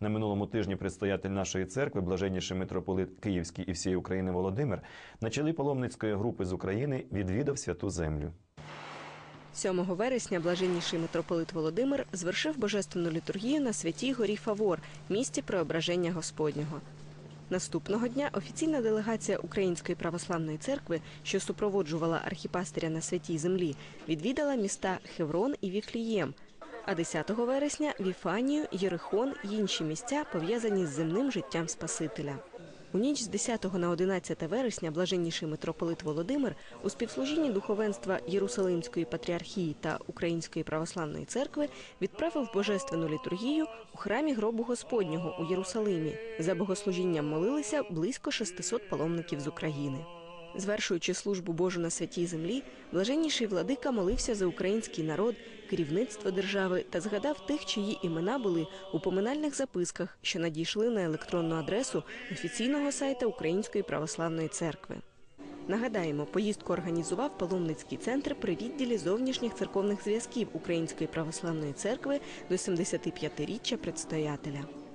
На минулому тижні предстоятель нашої церкви, блаженніший митрополит Київський і всієї України Володимир, на чолі паломницької групи з України відвідав святу землю. 7 вересня блаженніший митрополит Володимир звершив божественну літургію на святій горі Фавор, місті Преображення Господнього. Наступного дня офіційна делегація Української православної церкви, що супроводжувала архіпастиря на святій землі, відвідала міста Хеврон і Віфлієм. А 10 вересня Віфанію, Єрихон й інші місця пов'язані з земним життям Спасителя. У ніч з 10 на 11 вересня блаженніший митрополит Володимир у співслужінні духовенства Єрусалимської патріархії та Української православної церкви відправив божественну літургію у храмі гробу Господнього у Єрусалимі. За богослужінням молилися близько 600 паломників з України. Звершуючи службу Божу на святій землі, блаженніший владика молився за український народ, керівництво держави та згадав тих, чиї імена були у поминальних записках, що надійшли на електронну адресу офіційного сайта Української православної церкви. Нагадаємо, поїздку організував паломницький центр при відділі зовнішніх церковних зв'язків Української православної церкви до 75-річчя предстоятеля.